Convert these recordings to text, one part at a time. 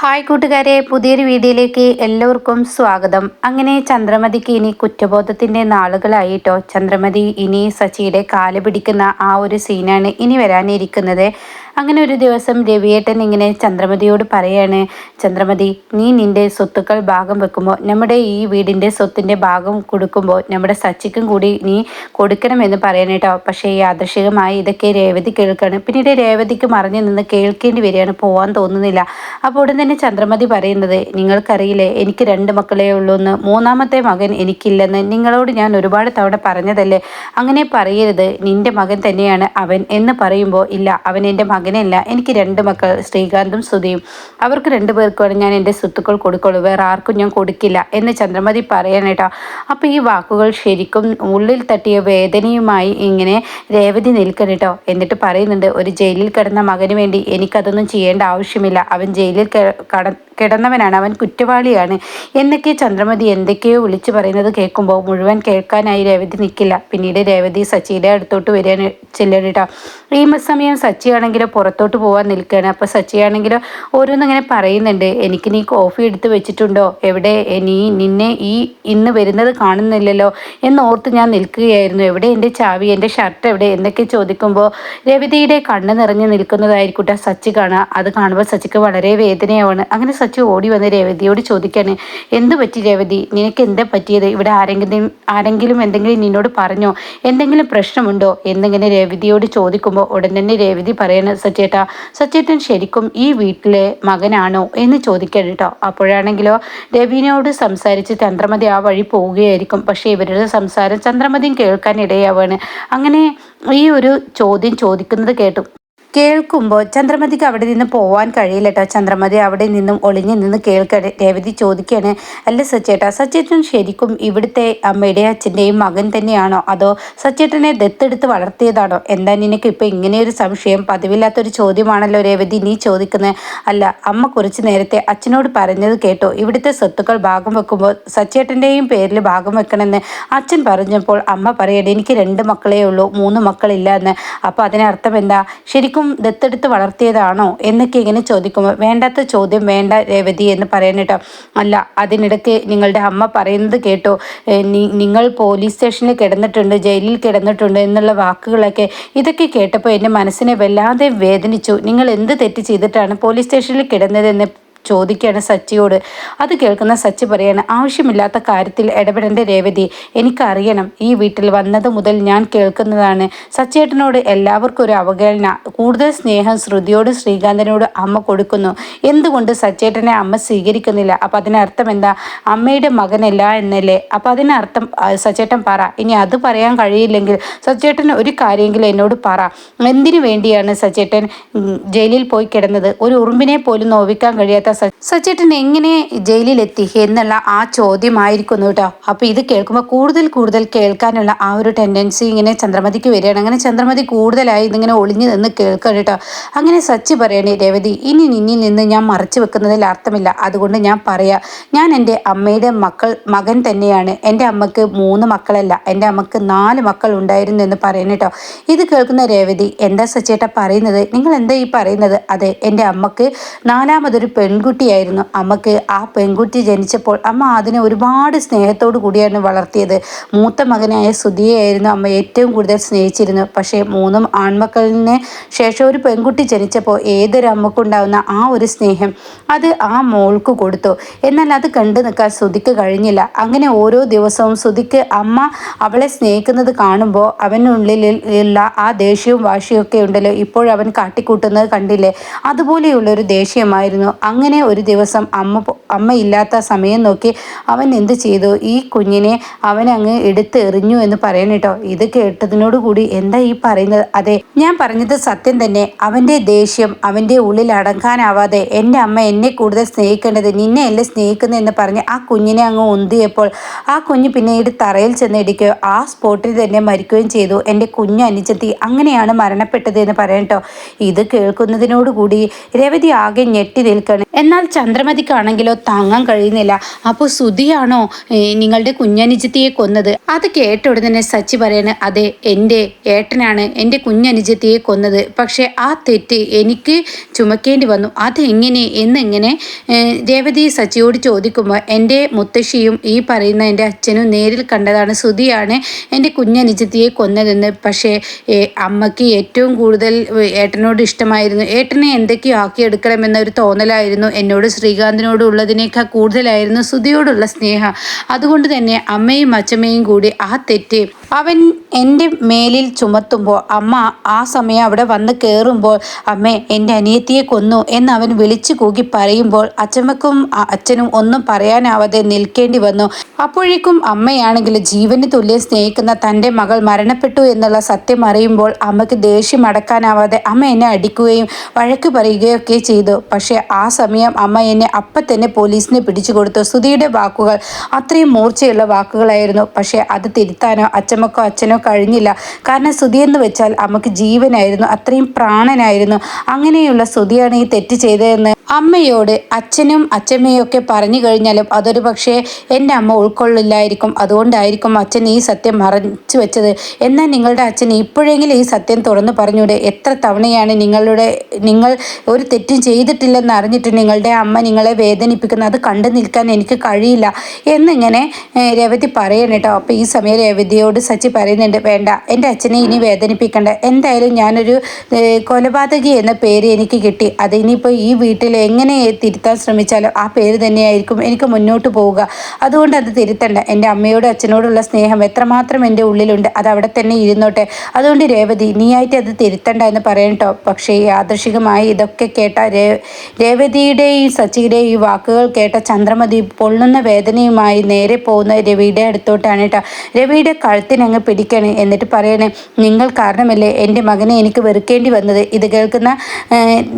Hi കൂട്ടുകാരെ പുതിയൊരു വീഡിയോയിലേക്ക് എല്ലാവർക്കും സ്വാഗതം. അങ്ങനെ ചന്ദ്രമതിക്ക് ഇനി കുറ്റബോധത്തിന്റെ നാളുകളായിട്ടോ ചന്ദ്രമതി ഇനി സച്ചിയുടെ കാൽ പിടിക്കുന്ന ആ ഒരു സീനാണ് ഇനി വരാനിരിക്കുന്നത്. അങ്ങനെ ഒരു ദിവസം രവിയേട്ടൻ ഇങ്ങനെ ചന്ദ്രമതിയോട് പറയാണ് ചന്ദ്രമതി നീ നിന്റെ സ്വത്തുക്കൾ ഭാഗം വെക്കുമ്പോൾ നമ്മുടെ ഈ വീടിന്റെ സ്വത്തിന്റെ ഭാഗം കൊടുക്കുമ്പോൾ നമ്മുടെ സച്ചിക്കും കൂടി നീ കൊടുക്കണമെന്ന് പറയാനേട്ടോ പക്ഷേ യാദൃശികമായി ഇതൊക്കെ രേവതി കേൾക്കുകയാണ് പിന്നീട് രേവതിക്ക് മറിഞ്ഞു നിന്ന് കേൾക്കേണ്ടി വരികയാണ്. പോകാൻ തോന്നുന്നില്ല. അപ്പോൾ ഉടൻ തന്നെ ചന്ദ്രമതി പറയുന്നത് നിങ്ങൾക്കറിയില്ലേ എനിക്ക് രണ്ട് മക്കളേ ഉള്ളൂ എന്ന് മൂന്നാമത്തെ മകൻ എനിക്കില്ലെന്ന്. നിങ്ങളോട് ഞാൻ ഒരുപാട് തവണ പറഞ്ഞതല്ലേ? അങ്ങനെ പറയരുത്. നിന്റെ മകൻ തന്നെയാണ് അവൻ എന്ന് പറയുമ്പോൾ ഇല്ല അവൻ എന്റെ മകനല്ല എനിക്ക് രണ്ട് മക്കൾ ശ്രീകാന്തും സുധിയും അവർക്ക് രണ്ടു പേർക്കുമാണ് ഞാൻ എന്റെ സ്വത്തുക്കൾ കൊടുക്കുള്ളൂ. വേറെ ആർക്കും ഞാൻ കൊടുക്കില്ല എന്ന് ചന്ദ്രമതി പറയാനേട്ടോ അപ്പോൾ ഈ വാക്കുകൾ ശരിക്കും ഉള്ളിൽ തട്ടിയ വേദനയുമായി ഇങ്ങനെ രേവതി നിൽക്കണേട്ടോ എന്നിട്ട് പറയുന്നുണ്ട് ഒരു ജയിലിൽ കിടന്ന മകന് വേണ്ടി എനിക്കതൊന്നും ചെയ്യേണ്ട ആവശ്യമില്ല. അവൻ ജയിലിൽ കട കിടന്നവനാണ്. അവൻ കുറ്റവാളിയാണ്. എന്നൊക്കെ ചന്ദ്രമതി എന്തൊക്കെയോ വിളിച്ചു പറയുന്നത് കേൾക്കുമ്പോൾ മുഴുവൻ കേൾക്കാനായി രേവതി നിൽക്കില്ല പിന്നീട് രേവതി സച്ചിയുടെ അടുത്തോട്ട് വരികയാണ് ചെല്ലണിട്ടോ ഈ സമയം സച്ചിയാണെങ്കിലോ പുറത്തോട്ട് പോകാൻ നിൽക്കുകയാണ്. അപ്പോൾ സച്ചിയാണെങ്കിലോ ഓരോന്നിങ്ങനെ പറയുന്നുണ്ട്. എനിക്ക് നീ കോഫി എടുത്ത് വെച്ചിട്ടുണ്ടോ? എവിടെ? നീ നിന്നെ ഈ ഇന്ന് വരുന്നത് കാണുന്നില്ലല്ലോ? എന്നോർത്ത് ഞാൻ നിൽക്കുകയായിരുന്നു. എവിടെ എന്റെ ചാവി? എന്റെ ഷർട്ട് എവിടെ? എന്നൊക്കെ ചോദിക്കുമ്പോൾ രവിതയുടെ കണ്ണ് നിറഞ്ഞു നിൽക്കുന്നതായിരിക്കട്ടെ സച്ചി കാണുക. അത് കാണുമ്പോൾ സച്ചിക്ക് വളരെ വേദനയാവാണ്. അങ്ങനെ സച്ചി ഓടി വന്ന് രേവതിയോട് ചോദിക്കാണ് എന്ത് പറ്റി രേവതി? നിനക്ക് എന്താ പറ്റിയത്? ഇവിടെ ആരെങ്കിലും ആരെങ്കിലും എന്തെങ്കിലും നിന്നോട് പറഞ്ഞോ? എന്തെങ്കിലും പ്രശ്നമുണ്ടോ? എന്നിങ്ങനെ രേവതിയോട് ചോദിക്കുമ്പോൾ ഉടൻ തന്നെ രേവതി പറയണ സച്ചേട്ടാ സച്ചേട്ടൻ ശരിക്കും ഈ വീട്ടിലെ മകനാണോ? എന്ന് ചോദിക്കാൻ കേട്ടോ അപ്പോഴാണെങ്കിലോ രവിനോട് സംസാരിച്ച് ചന്ദ്രമതി ആ വഴി പോവുകയായിരിക്കും. പക്ഷേ ഇവരുടെ സംസാരം ചന്ദ്രമതിയും കേൾക്കാൻ ഇടയാവാണ് അങ്ങനെ ഈ ഒരു ചോദ്യം ചോദിക്കുന്നത് കേട്ടു. കേൾക്കുമ്പോൾ ചന്ദ്രമതിക്ക് അവിടെ നിന്ന് പോവാൻ കഴിയില്ല കേട്ടോ ചന്ദ്രമതി അവിടെ നിന്നും ഒളിഞ്ഞു നിന്ന് കേൾക്കണേ രേവതി ചോദിക്കുകയാണ് അല്ല സച്ചേട്ടാ സച്ചേട്ടൻ ശരിക്കും ഇവിടുത്തെ അമ്മയുടെ അച്ഛന്റെയും മകൻ തന്നെയാണോ? അതോ സച്ചേട്ടനെ ദത്തെടുത്ത് വളർത്തിയതാണോ? എന്താ നിനക്ക് ഇപ്പോൾ ഇങ്ങനെയൊരു സംശയം? പതിവില്ലാത്തൊരു ചോദ്യമാണല്ലോ രേവതി നീ ചോദിക്കുന്നത് അല്ല അമ്മ കുറച്ച് നേരത്തെ അച്ഛനോട് പറഞ്ഞത് കേട്ടോ. ഇവിടുത്തെ സ്വത്തുക്കൾ ഭാഗം വെക്കുമ്പോൾ സച്ചേട്ടന്റെയും പേരിൽ ഭാഗം വെക്കണമെന്ന് അച്ഛൻ പറഞ്ഞപ്പോൾ അമ്മ പറയട്ടെ എനിക്ക് രണ്ട് മക്കളേ ഉള്ളൂ മൂന്ന് മക്കളില്ല എന്ന് അപ്പോൾ അതിനർത്ഥം എന്താ? ശരിക്കും ശരിക്കും ദത്തെടുത്ത് വളർത്തിയതാണോ എന്നൊക്കെ ഇങ്ങനെ ചോദിക്കുമ്പോൾ വേണ്ടാത്ത ചോദ്യം വേണ്ട രേവതി എന്ന് പറയാനിട്ടോ അല്ല അതിനിടയ്ക്ക് നിങ്ങളുടെ അമ്മ പറയുന്നത് കേട്ടോ നിങ്ങൾ പോലീസ് സ്റ്റേഷനിൽ കിടന്നിട്ടുണ്ട് ജയിലിൽ കിടന്നിട്ടുണ്ട് എന്നുള്ള വാക്കുകളൊക്കെ ഇതൊക്കെ കേട്ടപ്പോൾ എന്റെ മനസ്സിനെ വല്ലാതെ വേദനിച്ചു. നിങ്ങൾ എന്ത് തെറ്റ് ചെയ്തിട്ടാണ് പോലീസ് സ്റ്റേഷനിൽ കിടന്നതെന്ന് ചോദിക്കുകയാണ് സച്ചിയോട്. അത് കേൾക്കുന്ന സച്ചി പറയാണ് ആവശ്യമില്ലാത്ത കാര്യത്തിൽ ഇടപെടേണ്ട രേവതി എനിക്കറിയണം. ഈ വീട്ടിൽ വന്നത് മുതൽ ഞാൻ കേൾക്കുന്നതാണ്. സച്ചേട്ടനോട് എല്ലാവർക്കും ഒരു അവഗണന. കൂടുതൽ സ്നേഹം ശ്രുതിയോട് ശ്രീകാന്തനോട് അമ്മ കൊടുക്കുന്നു. എന്തുകൊണ്ട് സച്ചേട്ടനെ അമ്മ സ്വീകരിക്കുന്നില്ല? അപ്പം അതിനർത്ഥം എന്താ? അമ്മയുടെ മകനല്ല എന്നല്ലേ? അപ്പം അതിനർത്ഥം സച്ചേട്ടൻ പറ. ഇനി അത് പറയാൻ കഴിയില്ലെങ്കിൽ സച്ചേട്ടൻ ഒരു കാര്യമെങ്കിലും എന്നോട് പറ. എന്തിനു വേണ്ടിയാണ് സച്ചേട്ടൻ ജയിലിൽ പോയി കിടന്നത്? ഒരു ഉറുമ്പിനെ പോലും നോവിക്കാൻ കഴിയാത്ത സച്ചേട്ടൻ എങ്ങനെ ജയിലിലെത്തി എന്നുള്ള ആ ചോദ്യമായിരിക്കുന്നു കേട്ടോ. അപ്പോൾ ഇത് കേൾക്കുമ്പോൾ കൂടുതൽ കൂടുതൽ കേൾക്കാനുള്ള ആ ഒരു ടെൻഡൻസി ഇങ്ങനെ ചന്ദ്രമതിക്ക് വരികയാണ്. അങ്ങനെ ചന്ദ്രമതി കൂടുതലായി ഇതിങ്ങനെ ഒളിഞ്ഞു നിന്ന് കേൾക്കണം കേട്ടോ. അങ്ങനെ സച്ചി പറയണേ രേവതി ഇനി നിന്നിൽ നിന്ന് ഞാൻ മറച്ചു വെക്കുന്നതിൽ അർത്ഥമില്ല. അതുകൊണ്ട് ഞാൻ പറയാം ഞാൻ എന്റെ അമ്മയുടെ മക്കൾ മകൻ തന്നെയാണ്. എന്റെ അമ്മയ്ക്ക് മൂന്ന് മക്കളല്ല എന്റെ അമ്മയ്ക്ക് നാല് മക്കൾ ഉണ്ടായിരുന്നു എന്ന് പറയുന്നു കേട്ടോ. ഇത് കേൾക്കുന്ന രേവതി എന്താ സച്ചേട്ട പറയുന്നത്? നിങ്ങൾ എന്താ ഈ പറയുന്നത്? അതെ എന്റെ അമ്മയ്ക്ക് നാലാമതൊരു പെൺ പെൺകുട്ടിയായിരുന്നു. അമ്മയ്ക്ക് ആ പെൺകുട്ടി ജനിച്ചപ്പോൾ അമ്മ അതിനെ ഒരുപാട് സ്നേഹത്തോടു കൂടിയായിരുന്നു വളർത്തിയത്. മൂത്ത മകനായ സുധിയായിരുന്നു അമ്മ ഏറ്റവും കൂടുതൽ സ്നേഹിച്ചിരുന്നു പക്ഷേ മൂന്നും ആൺമക്കളിന് ശേഷം ഒരു പെൺകുട്ടി ജനിച്ചപ്പോൾ ഏതൊരു അമ്മക്കുണ്ടാവുന്ന ആ ഒരു സ്നേഹം അത് ആ മോൾക്ക് കൊടുത്തു. എന്നാൽ അത് കണ്ടു നിൽക്കാൻ സുധിക്ക് കഴിഞ്ഞില്ല. അങ്ങനെ ഓരോ ദിവസവും സുധിക്ക് അമ്മ അവളെ സ്നേഹിക്കുന്നത് കാണുമ്പോൾ അവനുള്ളിലുള്ള ആ ദേഷ്യവും വാശിയൊക്കെ ഉണ്ടല്ലോ. ഇപ്പോഴവൻ കാട്ടിക്കൂട്ടുന്നത് കണ്ടില്ലേ? അതുപോലെയുള്ളൊരു ദേഷ്യമായിരുന്നു. അങ്ങനെ അങ്ങനെ ഒരു ദിവസം അമ്മ അമ്മ ഇല്ലാത്ത സമയം നോക്കി അവൻ എന്ത് ചെയ്തു? ഈ കുഞ്ഞിനെ അവൻ അങ്ങ് എടുത്ത് എറിഞ്ഞു എന്ന് പറയണം കേട്ടോ. ഇത് കേട്ടതിനോട് കൂടി എന്താ ഈ പറയുന്നത്? അതെ ഞാൻ പറഞ്ഞത് സത്യം തന്നെ. അവന്റെ ദേഷ്യം അവന്റെ ഉള്ളിൽ അടങ്ങാനാവാതെ എന്റെ അമ്മ എന്നെ കൂടുതൽ സ്നേഹിക്കേണ്ടത് നിന്നെ അല്ലേ സ്നേഹിക്കുന്നതെന്ന് പറഞ്ഞ് ആ കുഞ്ഞിനെ അങ്ങ് ഉന്തിയപ്പോൾ ആ കുഞ്ഞ് പിന്നീട് തറയിൽ ചെന്നിടിക്കുകയോ ആ സ്പോട്ടിൽ തന്നെ മരിക്കുകയും ചെയ്തു. എന്റെ കുഞ്ഞ് അനുജത്തി അങ്ങനെയാണ് മരണപ്പെട്ടത് എന്ന് പറയട്ടോ ഇത് കേൾക്കുന്നതിനോട് കൂടി രവതി ആകെ ഞെട്ടി നിൽക്കണം എന്നാൽ ചന്ദ്രമതിക്കാണെങ്കിലോ താങ്ങാൻ കഴിയുന്നില്ല. അപ്പോൾ സുധിയാണോ നിങ്ങളുടെ കുഞ്ഞനുജത്തിയെ കൊന്നത്? അത് കേട്ട ഉടനെ സച്ചി പറയാണ് അതെ എന്റെ ഏട്ടനാണ് എന്റെ കുഞ്ഞനുജത്തിയെ കൊന്നത്. പക്ഷേ ആ തെറ്റ് എനിക്ക് ചുമക്കേണ്ടി വന്നു. അതെങ്ങനെ എന്നെങ്ങനെ? രേവതി സച്ചിയോട് ചോദിക്കുമ്പോൾ എന്റെ മുത്തശ്ശിയും ഈ പറയുന്ന എന്റെ അച്ഛനും നേരിൽ കണ്ടതാണ് സുധിയാണ് എന്റെ കുഞ്ഞനുജത്തിയെ കൊന്നതെന്ന്. പക്ഷേ അമ്മയ്ക്ക് ഏറ്റവും കൂടുതൽ ഏട്ടനോട് ഇഷ്ടമായിരുന്നു. ഏട്ടനെ എന്തൊക്കെയോ ആക്കിയെടുക്കണമെന്ന ഒരു തോന്നലായിരുന്നു എന്നോട് ശ്രീകാന്തിനോട് ഉള്ളതിനേക്കാൾ കൂടുതലായിരുന്നു സുധിയോടുള്ള സ്നേഹം. അതുകൊണ്ട് തന്നെ അമ്മയും അച്ഛമ്മയും കൂടി ആ തെറ്റ് അവൻ എന്റെ മേലിൽ ചുമത്തുമ്പോൾ അമ്മ ആ സമയം അവിടെ വന്ന് കയറുമ്പോൾ അമ്മേ എന്റെ അനിയത്തിയെ കൊന്നു എന്ന് അവൻ വിളിച്ചു കൂകി പറയുമ്പോൾ അച്ഛമ്മക്കും അച്ഛനും ഒന്നും പറയാനാവാതെ നിൽക്കേണ്ടി വന്നു. അപ്പോഴേക്കും അമ്മയാണെങ്കിൽ ജീവന് തുല്യം സ്നേഹിക്കുന്ന തന്റെ മകൾ മരണപ്പെട്ടു എന്നുള്ള സത്യം അറിയുമ്പോൾ അമ്മയ്ക്ക് ദേഷ്യം അടക്കാനാവാതെ അമ്മ എന്നെ അടിക്കുകയും വഴക്ക് പറയുകയൊക്കെ ചെയ്തു. പക്ഷേ ആ സമയം അമ്മ എന്നെ അപ്പം തന്നെ പോലീസിനെ പിടിച്ചു കൊടുത്തു. സുധിയുടെ വാക്കുകൾ അത്രയും മൂർച്ചയുള്ള വാക്കുകളായിരുന്നു. പക്ഷേ അത് തിരുത്താനോ അച്ഛമ്മക്കോ അച്ഛനോ കഴിഞ്ഞില്ല. കാരണം സുധി എന്ന് വെച്ചാൽ അമ്മയ്ക്ക് ജീവനായിരുന്നു. അത്രയും പ്രാണനായിരുന്നു. അങ്ങനെയുള്ള സുധിയാണ് ഈ തെറ്റ് ചെയ്തതെന്ന് അമ്മയോട് അച്ഛനും അച്ഛമ്മയും ഒക്കെ പറഞ്ഞു കഴിഞ്ഞാലും അതൊരു പക്ഷേ എന്റെ അമ്മ ഉൾക്കൊള്ളില്ലായിരിക്കും. അതുകൊണ്ടായിരിക്കും അച്ഛൻ ഈ സത്യം മറച്ചു വെച്ചത്. എന്നാൽ നിങ്ങളുടെ അച്ഛൻ ഇപ്പോഴെങ്കിലും ഈ സത്യം തുറന്നു പറഞ്ഞൂടെ? എത്ര തവണയാണ് നിങ്ങളുടെ നിങ്ങൾ ഒരു തെറ്റും ചെയ്തിട്ടില്ലെന്ന് അറിഞ്ഞിട്ട് നിങ്ങളുടെ അമ്മ നിങ്ങളെ വേദനിപ്പിക്കുന്നത് കണ്ടു നിൽക്കാൻ എനിക്ക് കഴിയില്ല. എന്നിങ്ങനെ രവതി രേവതി പറയണം കേട്ടോ. അപ്പോൾ ഈ സമയം രേവതിയോട് സച്ചി പറയുന്നുണ്ട് വേണ്ട എന്റെ അച്ഛനെ ഇനി വേദനിപ്പിക്കണ്ട. എന്തായാലും ഞാനൊരു കൊലപാതകി എന്ന പേര് എനിക്ക് കിട്ടി. അത് ഇനിയിപ്പോൾ ഈ വീട്ടിൽ എങ്ങനെ തിരുത്താൻ ശ്രമിച്ചാലും ആ പേര് തന്നെയായിരിക്കും എനിക്ക് മുന്നോട്ട് പോവുക. അതുകൊണ്ട് അത് തിരുത്തണ്ട. എന്റെ അമ്മയോടും അച്ഛനോടുള്ള സ്നേഹം എത്രമാത്രം എന്റെ ഉള്ളിലുണ്ട് അത് അവിടെ തന്നെ ഇരുന്നോട്ടെ. അതുകൊണ്ട് രേവതി നീയായിട്ട് അത് തിരുത്തണ്ട എന്ന് പറയട്ടോ പക്ഷേ യാദൃശികമായി ഇതൊക്കെ കേട്ട രേ രേവതിയുടെയും സച്ചിയുടെയും ഈ വാക്കുകൾ കേട്ട ചന്ദ്രമതി പൊള്ളുന്ന വേദനയുമായി നേരെ പോകുന്ന രവിയുടെ അടുത്തോട്ടാണ് കേട്ടോ. രവിയുടെ കഴുത്തിനങ്ങ് പിടിക്കണേ. എന്നിട്ട് പറയണേ നിങ്ങൾ കാരണമല്ലേ എന്റെ മകനെ എനിക്ക് വെറുക്കേണ്ടി വന്നത്? ഇത് കേൾക്കുന്ന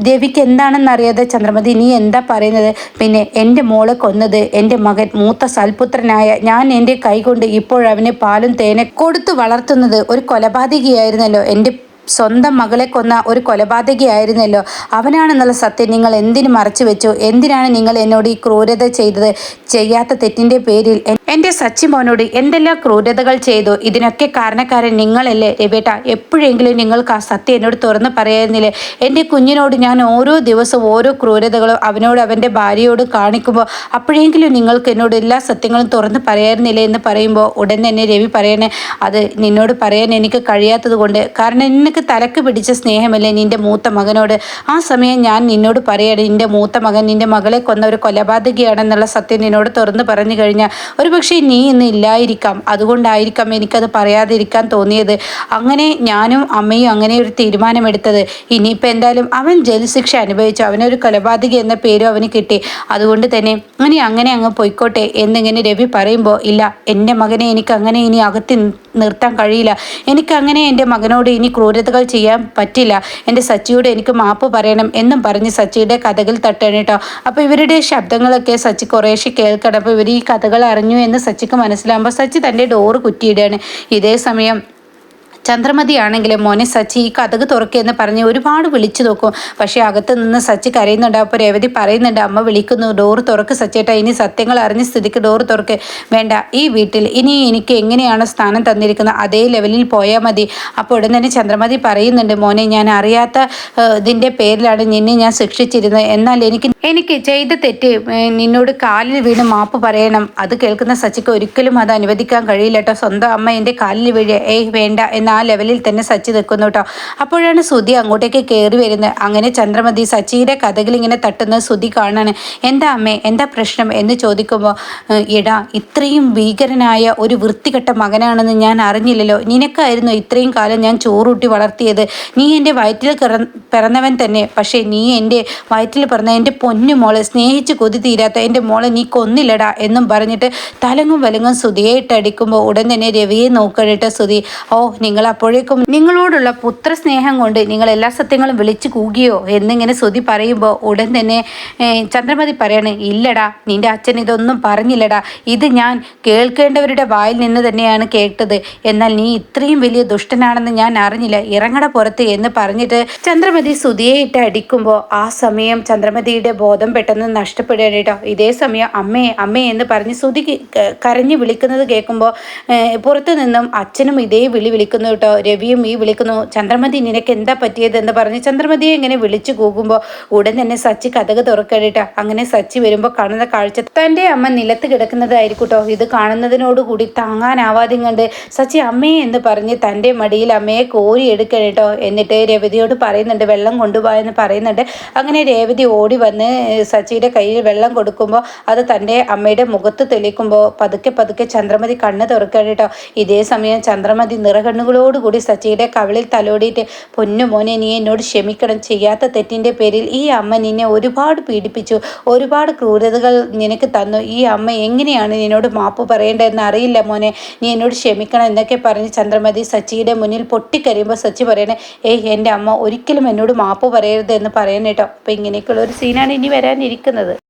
രവിക്ക് എന്താണെന്നറിയാതെ ചന്ദ്രമതി നീ എന്താ പറയുന്നത്? പിന്നെ എന്റെ മോളെ കൊന്നത് എന്റെ മകൻ മൂത്ത സൽപുത്രനായ ഞാൻ എന്റെ കൈകൊണ്ട് ഇപ്പോഴവനെ പാലും തേനെ കൊടുത്തു വളർത്തുന്നത് ഒരു കൊലപാതകിയായിരുന്നല്ലോ എന്റെ സ്വന്തം മകളെ കൊന്ന ഒരു കൊലപാതകയായിരുന്നല്ലോ. അവനാണെന്നുള്ള സത്യം നിങ്ങൾ എന്തിനു മറച്ചു വെച്ചു? എന്തിനാണ് നിങ്ങൾ എന്നോട് ഈ ക്രൂരത ചെയ്തത്? ചെയ്യാത്ത തെറ്റിന്റെ പേരിൽ എൻ- എന്റെ സച്ചി മോനോട് എന്തെല്ലാം ക്രൂരതകൾ ചെയ്തു? ഇതിനൊക്കെ കാരണക്കാരൻ നിങ്ങളല്ലേ? രവേട്ട എപ്പോഴെങ്കിലും നിങ്ങൾക്ക് ആ സത്യം എന്നോട് തുറന്ന് പറയായിരുന്നില്ലേ? എന്റെ കുഞ്ഞിനോട് ഞാൻ ഓരോ ദിവസവും ഓരോ ക്രൂരതകളും അവനോട് അവന്റെ ഭാര്യയോട് കാണിക്കുമ്പോൾ അപ്പോഴെങ്കിലും നിങ്ങൾക്ക് എന്നോട് എല്ലാ സത്യങ്ങളും തുറന്ന് പറയായിരുന്നില്ലേ എന്ന് പറയുമ്പോൾ ഉടൻ തന്നെ രവി പറയണേ അത് നിന്നോട് പറയാൻ എനിക്ക് കഴിയാത്തത് കൊണ്ട്. കാരണം നിനക്ക് തലക്ക് പിടിച്ച സ്നേഹമല്ലേ നിന്റെ മൂത്ത മകനോട്? ആ സമയം ഞാൻ നിന്നോട് പറയണം നിന്റെ മൂത്ത മകൻ നിന്റെ മകളെ കൊന്ന ഒരു കൊലപാതകയാണെന്നുള്ള സത്യം നിന്നോട് തുറന്നു പറഞ്ഞു കഴിഞ്ഞാൽ ഒരുപക്ഷെ നീ ഇന്ന് ഇല്ലായിരിക്കാം. അതുകൊണ്ടായിരിക്കാം എനിക്കത് പറയാതിരിക്കാൻ തോന്നിയത്. അങ്ങനെ ഞാനും അമ്മയും അങ്ങനെ ഒരു തീരുമാനമെടുത്തത്. ഇനിയിപ്പോൾ എന്തായാലും അവൻ ജയിൽ ശിക്ഷ അനുഭവിച്ചു അവനൊരു കൊലപാതക എന്ന പേരും അവന് കിട്ടി. അതുകൊണ്ട് തന്നെ ഇനി അങ്ങനെ അങ്ങ് പൊയ്ക്കോട്ടെ എന്നിങ്ങനെ രവി പറയുമ്പോൾ ഇല്ല എന്റെ മകനെ എനിക്ക് അങ്ങനെ ഇനി അകത്തി നിർത്താൻ കഴിയില്ല. എനിക്കങ്ങനെ എന്റെ മകനോട് ഇനി ക്രൂരതകൾ ചെയ്യാൻ പറ്റില്ല. എന്റെ സച്ചിയോട് എനിക്ക് മാപ്പ് പറയണം എന്നും പറഞ്ഞ് സച്ചിയുടെ കഥകൾ തട്ടണം കേട്ടോ അപ്പോൾ ഇവരുടെ ശബ്ദങ്ങളൊക്കെ സച്ചി കുറേശ്ശെ കേൾക്കണം. അപ്പോൾ ഇവർ ഈ കഥകൾ അറിഞ്ഞു എന്ന് സച്ചിക്ക് മനസ്സിലാകുമ്പോൾ സച്ചി തന്റെ ഡോറ് കുറ്റിയിടുകയാണ്. ഇതേ സമയം ചന്ദ്രമതി ആണെങ്കിലും മോനെ സച്ചി ഈ കഥക് തുറക്കുകയെന്ന് പറഞ്ഞ് ഒരുപാട് വിളിച്ചു നോക്കും. പക്ഷേ അകത്ത് നിന്ന് സച്ചി കരയുന്നുണ്ട്. അപ്പോൾ രേവതി പറയുന്നുണ്ട് അമ്മ വിളിക്കുന്നു. ഡോറ് തുറക്ക് സച്ചേട്ടാ. ഇനി സത്യങ്ങൾ അറിഞ്ഞ സ്ഥിതിക്ക് ഡോറ് തുറക്ക്. വേണ്ട ഈ വീട്ടിൽ ഇനി എനിക്ക് എങ്ങനെയാണ് സ്ഥാനം തന്നിരിക്കുന്നത്? അതേ ലെവലിൽ പോയാൽ മതി. അപ്പോൾ ഉടൻ തന്നെ ചന്ദ്രമതി പറയുന്നുണ്ട് മോനെ ഞാൻ അറിയാത്ത ഇതിന്റെ പേരിലാണ് നിന്നെ ഞാൻ ശിക്ഷിച്ചിരുന്നത്. എന്നാൽ എനിക്ക് എനിക്ക് ചെയ്ത തെറ്റ് നിന്നോട് കാലിൽ വീണ് മാപ്പ് പറയണം. അത് കേൾക്കുന്ന സച്ചിക്ക് ഒരിക്കലും അത് അനുവദിക്കാൻ കഴിയില്ല കേട്ടോ സ്വന്തം അമ്മ എന്റെ കാലിൽ വീഴ. ഏയ് വേണ്ട. എന്ന ആ ലെവലിൽ തന്നെ സച്ചി നിൽക്കുന്നു കേട്ടോ അപ്പോഴാണ് സുധി അങ്ങോട്ടേക്ക് കയറി വരുന്നത്. അങ്ങനെ ചന്ദ്രമതി സച്ചിയുടെ കഥകൾ ഇങ്ങനെ തട്ടുന്ന സുധി കാണാണ്. എന്താ അമ്മേ എന്താ പ്രശ്നം? എന്ന് ചോദിക്കുമ്പോൾ ഇടാ ഇത്രയും ഭീകരനായ ഒരു വൃത്തികെട്ട മകനാണെന്ന് ഞാൻ അറിഞ്ഞില്ലല്ലോ. നിനക്കായിരുന്നു ഇത്രയും കാലം ഞാൻ ചോറൂട്ടി വളർത്തിയത്. നീ എന്റെ വയറ്റിൽ പിറന്നവൻ തന്നെ. പക്ഷേ നീ എന്റെ വയറ്റിൽ പിറന്ന എന്റെ പൊന്നു മോളെ സ്നേഹിച്ച് കൊതി തീരാത്ത എന്റെ മോളെ നീ കൊന്നില്ലടാ എന്നും പറഞ്ഞിട്ട് തലങ്ങും വലങ്ങും സുധിയെ ഇട്ടടിക്കുമ്പോൾ ഉടൻ തന്നെ രവിയെ നോക്കണിട്ട് സുധി ഓ നിങ്ങൾ നിങ്ങൾ അപ്പോഴേക്കും നിങ്ങളോടുള്ള പുത്രസ്നേഹം കൊണ്ട് നിങ്ങൾ എല്ലാ സത്യങ്ങളും വിളിച്ചു കൂകിയോ എന്നിങ്ങനെ ശ്രുതി പറയുമ്പോൾ ഉടൻ തന്നെ ചന്ദ്രമതി പറയാണ് ഇല്ലടാ നിന്റെ അച്ഛൻ ഇതൊന്നും പറഞ്ഞില്ലടാ. ഇത് ഞാൻ കേൾക്കേണ്ടവരുടെ വായിൽ നിന്ന് തന്നെയാണ് കേട്ടത്. എന്നാൽ നീ ഇത്രയും വലിയ ദുഷ്ടനാണെന്ന് ഞാൻ അറിഞ്ഞില്ല. ഇറങ്ങട പുറത്ത് എന്ന് പറഞ്ഞിട്ട് ചന്ദ്രമതി സുതിയെ ഇട്ട് അടിക്കുമ്പോൾ ആ സമയം ചന്ദ്രമതിയുടെ ബോധം പെട്ടെന്ന് നഷ്ടപ്പെടുകയാണ് കേട്ടോ. ഇതേ സമയം അമ്മേ അമ്മേ എന്ന് പറഞ്ഞ് സുതി കരഞ്ഞു വിളിക്കുന്നത് കേൾക്കുമ്പോൾ പുറത്തു നിന്നും അച്ഛനും ഇതേ വിളി വിളിക്കുന്നു കേട്ടോ. രവിയും ഈ വിളിക്കുന്നു ചന്ദ്രമതി നിനക്ക് എന്താ പറ്റിയത് എന്ന് പറഞ്ഞ് ചന്ദ്രമതിയെ ഇങ്ങനെ വിളിച്ചു കൂകുമ്പോൾ ഉടൻ തന്നെ സച്ചി കഥക് തുറക്കടിട്ടോ അങ്ങനെ സച്ചി വരുമ്പോൾ കാണുന്ന കാഴ്ച തന്റെ അമ്മ നിലത്ത് കിടക്കുന്നതായിരിക്കും കേട്ടോ. ഇത് കാണുന്നതിനോടുകൂടി താങ്ങാനാവാതെ കണ്ട് സച്ചി അമ്മേ എന്ന് പറഞ്ഞ് തന്റെ മടിയിൽ അമ്മയെ കോരി എടുക്കണം കേട്ടോ. എന്നിട്ട് രേവതിയോട് പറയുന്നുണ്ട് വെള്ളം കൊണ്ടുപോകാമെന്ന് പറയുന്നുണ്ട്. അങ്ങനെ രേവതി ഓടി വന്ന് സച്ചിയുടെ കയ്യിൽ വെള്ളം കൊടുക്കുമ്പോൾ അത് തന്റെ അമ്മയുടെ മുഖത്ത് തെളിക്കുമ്പോൾ പതുക്കെ പതുക്കെ ചന്ദ്രമതി കണ്ണ് തുറക്കണേട്ടോ ഇതേ സമയം ചന്ദ്രമതി നിറകണ്ണുകളോടുകൂടി സച്ചിയുടെ കവിളിൽ തലോടിയിട്ട് പൊന്നു മോനെ നീ എന്നോട് ക്ഷമിക്കണം. ചെയ്യാത്ത തെറ്റിന്റെ പേരിൽ ഈ അമ്മ നിന്നെ ഒരുപാട് പീഡിപ്പിച്ചു. ഒരുപാട് ക്രൂരതകൾ നിനക്ക് തന്നു. ഈ അമ്മ എങ്ങനെയാണ് നിന്നോട് മാപ്പ് പറയേണ്ടതെന്ന് അറിയില്ല മോനെ. നീ എന്നോട് ക്ഷമിക്കണം എന്നൊക്കെ പറഞ്ഞ് ചന്ദ്രമതി സച്ചിയുടെ മുന്നിൽ പൊട്ടിക്കരയുമ്പോൾ സച്ചി പറയണേ ഏയ് എന്റെ അമ്മ ഒരിക്കലും എന്നോട് മാപ്പ് പറയരുത് എന്ന് പറയണേട്ടോ. അപ്പോൾ ഇങ്ങനെയൊക്കെയുള്ള ഒരു സീനാണ് ഇനി വരാനിരിക്കുന്നത്.